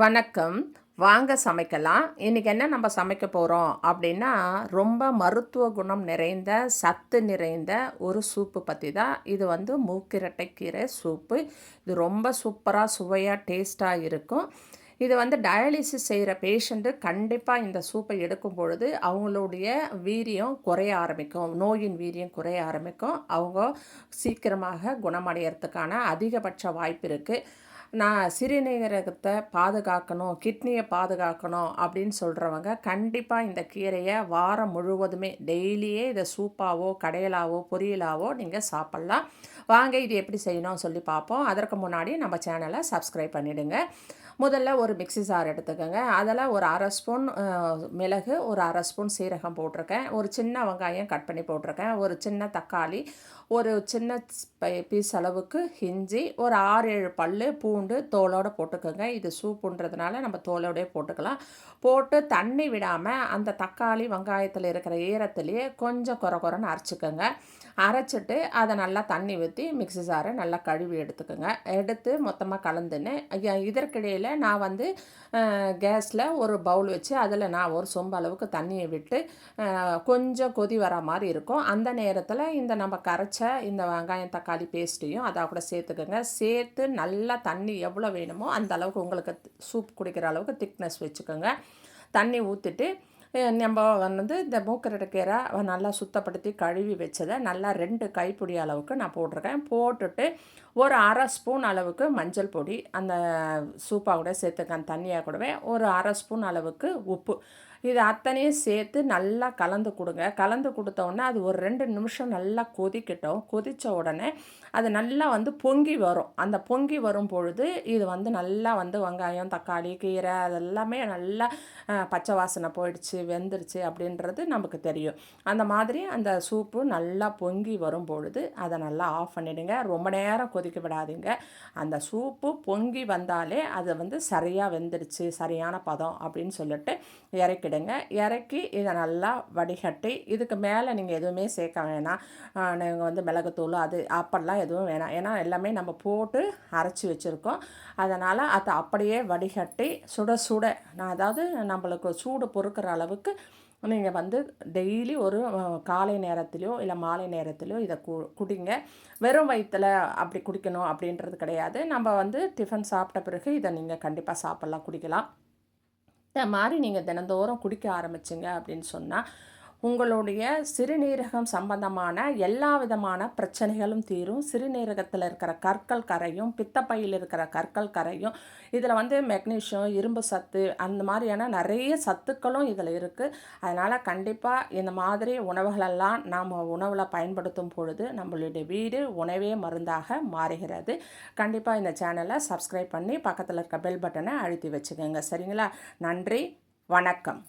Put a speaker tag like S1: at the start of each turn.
S1: வணக்கம். வாங்க சமைக்கலாம். இன்றைக்கி என்ன நம்ம சமைக்க போகிறோம் அப்படின்னா ரொம்ப மருத்துவ குணம் நிறைந்த சத்து நிறைந்த ஒரு சூப்பு பற்றி தான் இது வந்து மூக்கிரட்டைக்கீரை சூப்பு. இது ரொம்ப சூப்பராக சுவையாக டேஸ்ட்டாக இருக்கும். இது வந்து டயாலிசிஸ் செய்கிற பேஷண்ட்டு கண்டிப்பாக இந்த சூப்பை எடுக்கும் பொழுது அவங்களுடைய வீரியம் குறைய ஆரம்பிக்கும். நோயின் வீரியம் குறைய ஆரம்பிக்கும். அவங்க சீக்கிரமாக குணமடைகிறதுக்கான அதிகபட்ச வாய்ப்பு இருக்குது நான் சிறுநீரகத்தை பாதுகாக்கணும் கிட்னியை பாதுகாக்கணும் அப்படின்னு சொல்கிறவங்க கண்டிப்பாக இந்த கீரையை வாரம் முழுவதுமே டெய்லியே இதை சூப்பாவோ கடையலாவோ பொரியலாவோ நீங்கள் சாப்பிட்லாம். வாங்க இது எப்படி செய்யணும் சொல்லி பார்ப்போம். அதற்கு முன்னாடி நம்ம சேனலை சப்ஸ்கிரைப் பண்ணிவிடுங்க முதல்ல ஒரு மிக்சி சார் எடுத்துக்கோங்க. அதில் ஒரு அரை ஸ்பூன் மிளகு ஒரு அரை ஸ்பூன் சீரகம் போட்டிருக்கேன். ஒரு சின்ன வெங்காயம் கட் பண்ணி போட்டிருக்கேன். ஒரு சின்ன தக்காளி ஒரு சின்ன பீஸ் அளவுக்கு இஞ்சி ஒரு ஆறு ஏழு பல் பூண்டு தோலோடு போட்டுக்கோங்க. இது சூப்புன்றதுனால நம்ம தோலோடய போட்டுக்கலாம். போட்டு தண்ணி விடாமல் அந்த தக்காளி வெங்காயத்தில் இருக்கிற ஈரத்துலேயே கொஞ்சம் குறை குறைன்னு அரைச்சிக்கோங்க. அரைச்சிட்டு அதை நல்லா தண்ணி ஊற்றி மிக்சி சாரை நல்லா கழுவி எடுத்துக்கோங்க. எடுத்து மொத்தமாக கலந்துன்னு இதற்கிடையில் நான் வந்து கேஸில் ஒரு பவுல் வச்சு அதில் நான் ஒரு சொம்பு அளவுக்கு தண்ணியை விட்டு கொஞ்சம் கொதி வர மாதிரி இருக்கும். அந்த நேரத்தில் இந்த நம்ம கரைச்ச இந்த வெங்காயம் தக்காளி பேஸ்ட்டையும் அதை கூட சேர்த்துக்கோங்க. சேர்த்து நல்லா தண்ணி எவ்வளோ வேணுமோ அந்த அளவுக்கு உங்களுக்கு சூப் குடிக்கிற அளவுக்கு திக்னஸ் வச்சுக்கோங்க. தண்ணி ஊற்றிட்டு நம்ம வந்து இந்த மூக்கரட்டைக்கீரை நல்லா சுத்தப்படுத்தி கழுவி வச்சதை நல்லா ரெண்டு கைப்பிடி அளவுக்கு நான் போட்டிருக்கேன். போட்டுட்டு ஒரு அரை ஸ்பூன் அளவுக்கு மஞ்சள் பொடி அந்த சூப்பாக கூட சேர்த்துக்கேன் தண்ணியாக கூடவே. ஒரு அரை ஸ்பூன் அளவுக்கு உப்பு. இது அத்தனையும் சேர்த்து நல்லா கலந்து கொடுங்க. கலந்து கொடுத்தோடனே அது ஒரு ரெண்டு நிமிஷம் நல்லா கொதிக்கட்டும். கொதித்த உடனே அது நல்லா வந்து பொங்கி வரும். அந்த பொங்கி வரும் பொழுது இது வந்து நல்லா வந்து வெங்காயம் தக்காளி கீரை அதெல்லாமே நல்லா பச்சை வாசனை போயிடுச்சு வெந்துருச்சு அப்படின்றது நமக்கு தெரியும். அந்த மாதிரி அந்த சூப்பு நல்லா பொங்கி வரும் பொழுது அதை நல்லா ஆஃப் பண்ணிவிடுங்க ரொம்ப நேரம் கொதிக்க விடாதீங்க. அந்த சூப்பு பொங்கி வந்தாலே அது வந்து சரியாக வெந்துடுச்சு சரியான பதம் அப்படின்னு சொல்லிட்டு இறக்கிடு விடுங்க இறக்கி இதை நல்லா வடிகட்டி இதுக்கு மேலே நீங்கள் எதுவுமே சேர்க்க வேணாம் நீங்கள் வந்து மிளகுத்தூள் அது அப்பெல்லாம் எதுவும் வேணாம். ஏன்னா எல்லாமே நம்ம போட்டு அரைச்சி வச்சுருக்கோம். அதனால் அதை அப்படியே வடிகட்டி சுட சுட நான் அதாவது நம்மளுக்கு சூடு பொறுக்கிற அளவுக்கு நீங்கள் வந்து டெய்லி ஒரு காலை நேரத்துலையோ இல்லை மாலை நேரத்துலையோ இதை கு குடிங்க. வெறும் வயிற்றில் அப்படி குடிக்கணும் அப்படின்றது கிடையாது. நம்ம வந்து டிஃபன் சாப்பிட்ட பிறகு இதை நீங்கள் கண்டிப்பாக சாப்பிட்லாம் குடிக்கலாம். மாதிரி நீங்கள் தினந்தோறும் குடிக்க ஆரம்பிச்சிங்க அப்படின்னு சொன்னால் உங்களுடைய சிறுநீரகம் சம்பந்தமான எல்லா விதமான பிரச்சனைகளும் தீரும். சிறுநீரகத்தில் இருக்கிற கற்கள் கரையும் பித்தப்பையில் இருக்கிற கற்கள் கரையும் இதில் வந்து மெக்னீஷியம் இரும்பு சத்து அந்த மாதிரியான நிறைய சத்துக்களும் இதில் இருக்குது அதனால் கண்டிப்பாக இந்த மாதிரி உணவுகளெல்லாம் நாம் உணவில் பயன்படுத்தும் பொழுது நம்மளுடைய வீடு உணவே மருந்தாக மாறுகிறது. கண்டிப்பாக இந்த சேனலை சப்ஸ்கிரைப் பண்ணி பக்கத்தில் இருக்க பெல் பட்டனை அழுத்தி வச்சுக்கோங்க. சரிங்களா? நன்றி. வணக்கம்.